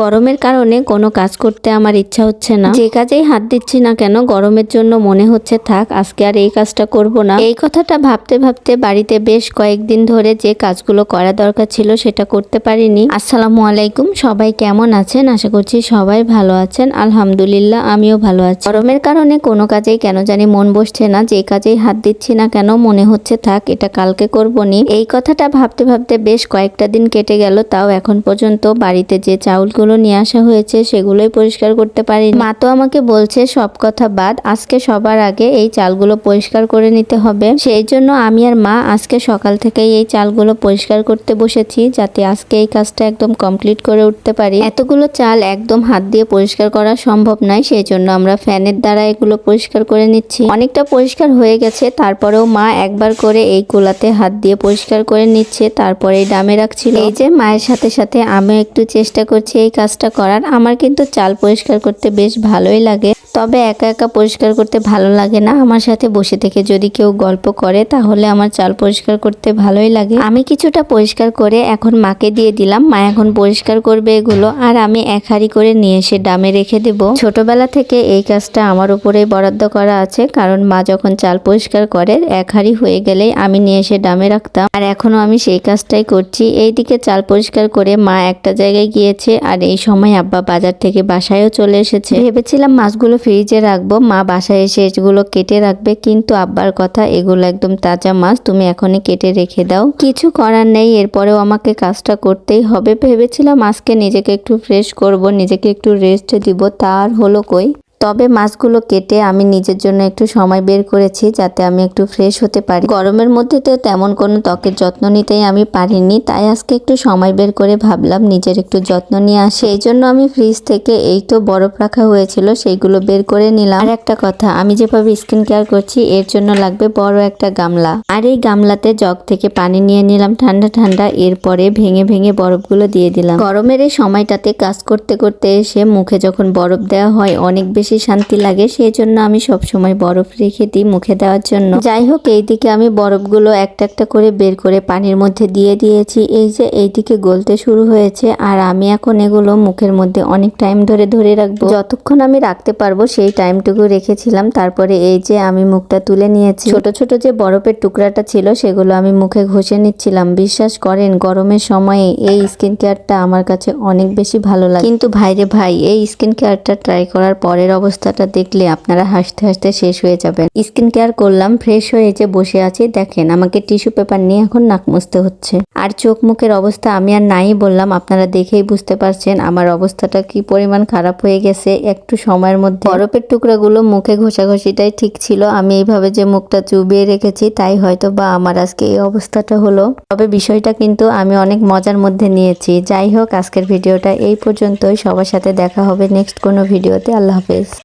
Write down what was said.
গরমের কারণে কোনো কাজ করতে আমার ইচ্ছা হচ্ছে না। যে কাজেই হাত দিচ্ছি না কেন, গরমের জন্য মনে হচ্ছে, থাক, আজকে আর এই কাজটা করব না। এই কথাটা ভাবতে ভাবতে বাড়িতে বেশ কয়েকদিন ধরে যে কাজগুলো করা দরকার ছিল সেটা করতে পারিনি। আসসালামু আলাইকুম, সবাই কেমন আছেন? আশা করছি সবাই ভালো আছেন। আলহামদুলিল্লাহ, আমিও ভালো আছি। গরমের কারণে কোনো কাজেই কেন জানি মন বসছে না। যে কাজেই হাত দিচ্ছি না কেন, মনে হচ্ছে, থাক, এটা কালকে করব নি এই কথাটা ভাবতে ভাবতে বেশ কয়েকটা দিন কেটে গেল, তাও এখন পর্যন্ত বাড়িতে যে চাউলগুলো নিয়ে আসা হয়েছে সেগুলোই পরিষ্কার করতে পারি মা তো আমাকে বলছে, সব কথা বাদ, আজকে সবার আগে এই চালগুলো পরিষ্কার করে নিতে হবে। সেই জন্য আমি আর মা আজকে সকাল থেকেই এই চালগুলো পরিষ্কার করতে বসেছি, যাতে আজকে এই কাজটা একদম কমপ্লিট করে উঠতে পারি। এতগুলো চাল একদম হাত দিয়ে পরিষ্কার করা সম্ভব নয় সেই জন্য আমরা ফ্যানের দ্বারা এগুলো পরিষ্কার করে নিচ্ছি। অনেকটা পরিষ্কার হয়ে গেছে, তারপরেও মা একবার করে এই কুলাতে হাত দিয়ে পরিষ্কার করে নিচ্ছে, তারপরে ডামে রাখছিল। এই যে মায়ের সাথে সাথে আমিও একটু চেষ্টা করছি এই কাজটা করার। আমার কিন্তু চাল পরিষ্কার করতে বেশ ভালোই লাগে। তবে একা একা পরিষ্কার করতে ভালো লাগে না। আমার সাথে বসে থেকে যদি কেউ গল্প করে, তাহলে আমার চাল পরিষ্কার করতে ভালোই লাগে। আমি কিছুটা পরিষ্কার করে এখন মাকে দিয়ে দিলাম। মা এখন পরিষ্কার করবে এগুলো, আর আমি এক হাঁড়ি করে নিয়ে এসে ডামে রেখে দেব। ছোটবেলা থেকে এই কাজটা আমার উপরে বরাদ্দ করা আছে, কারণ মা যখন চাল পরিষ্কার করে, এক হাঁড়ি হয়ে গেলেই আমি নিয়ে এসে ডামে রাখতাম। আর এখনও আমি সেই কাজটাই করছি। এইদিকে চাল পরিষ্কার করে মা একটা জায়গায় গিয়েছে, আর এই সময় আব্বা বাজার থেকে বাসায়ও চলে এসেছে। ভেবেছিলাম মাছগুলো ফ্রিজে রাখব। মা বাসায় এসে এগুলো কেটে রাখবে। কিন্তু আব্বার কথা, এগুলো একদম তাজা মাছ, তুমি এখনই কেটে রেখে দাও। কিছু করার নেই, এরপরেও আমাকে কাজটা করতেই হবে। ভেবেছিলাম আজকে নিজেকে একটু ফ্রেশ করব, নিজেকে একটু রেস্ট দিব। তার হলো কই? তবে মাছগুলো কেটে আমি নিজের জন্য একটু সময় বের করেছি যাতে আমি একটু ফ্রেশ হতে পারি। গরমের মধ্যে তো তেমন কোনো ত্বকের যত্ন নিতেই আমি পারিনি, তাই আজকে একটু সময় বের করে ভাবলাম নিজের একটু যত্ন নিয়ে আসি। এই জন্য আমি ফ্রিজ থেকে এই তো বরফ রাখা হয়েছিল, সেইগুলো বের করে নিলাম। আর একটা কথা, আমি যেভাবে স্কিন কেয়ার করছি, এর জন্য লাগবে বড় একটা গামলা। আর এই গামলাতে জগ থেকে পানি নিয়ে নিলাম ঠান্ডা ঠান্ডা, এরপরে ভেঙে ভেঙে বরফগুলো দিয়ে দিলাম। গরমের এই সময়টাতে কাজ করতে করতে এসে মুখে যখন বরফ দেওয়া হয়, অনেক বেশি শান্তি লাগে সেই জন্য আমি সব সময় বরফ রেখে দিই মুখে দেওয়ার জন্য। যাই হোক এইদিকে আমি বরফগুলো একটা একটা করে বের করে পানির মধ্যে দিয়ে দিয়েছি। এই যে, এইদিকে গলতে শুরু হয়েছে, আর আমি এখন এগুলো মুখের মধ্যে অনেক টাইম ধরে ধরে রাখব। যতক্ষণ আমি রাখতে পারব, সেই টাইমটুকু রেখেছিলাম। তারপরে এই যে, আমি মুখটা তুলে নিয়েছি। ছোট ছোট যে বরফের টুকরাটা ছিল, সেগুলো আমি মুখে ঘষে নিচ্ছিলাম। বিশ্বাস করেন, গরমের সময়ে এই স্কিন কেয়ারটা আমার কাছে অনেক বেশি ভালো লাগে। কিন্তু ভাইরে ভাই, এই স্কিন কেয়ারটা ট্রাই করার পরের অবস্থাটা দেখলে আপনারা হাসতে হাসতে শেষ হয়ে যাবেন। স্কিন কেয়ার করলাম, ফ্রেশ হয়ে যে বসে আছি, দেখেন আমাকে টিস্যু পেপার নিয়ে এখন নাক মুছতে হচ্ছে। আর চোখ মুখের অবস্থা আমি আর নাই বললাম, আপনারা দেখেই বুঝতে পারছেন আমার অবস্থাটা কি পরিমাণ খারাপ হয়ে গেছে একটু সময়ের মধ্যে। বরফের টুকরাগুলো মুখে ঘষাঘষিটাই ঠিক ছিল, আমি এইভাবে যে মুখটা চুবিয়ে রেখেছি, তাই হয়তো বা আমার আজকে এই অবস্থাটা হলো। তবে বিষয়টা কিন্তু আমি অনেক মজার মধ্যে নিয়েছি। যাই হোক, আজকের ভিডিওটা এই পর্যন্তই। সবার সাথে দেখা হবে নেক্সট কোনো ভিডিওতে। আল্লাহ হাফেজ।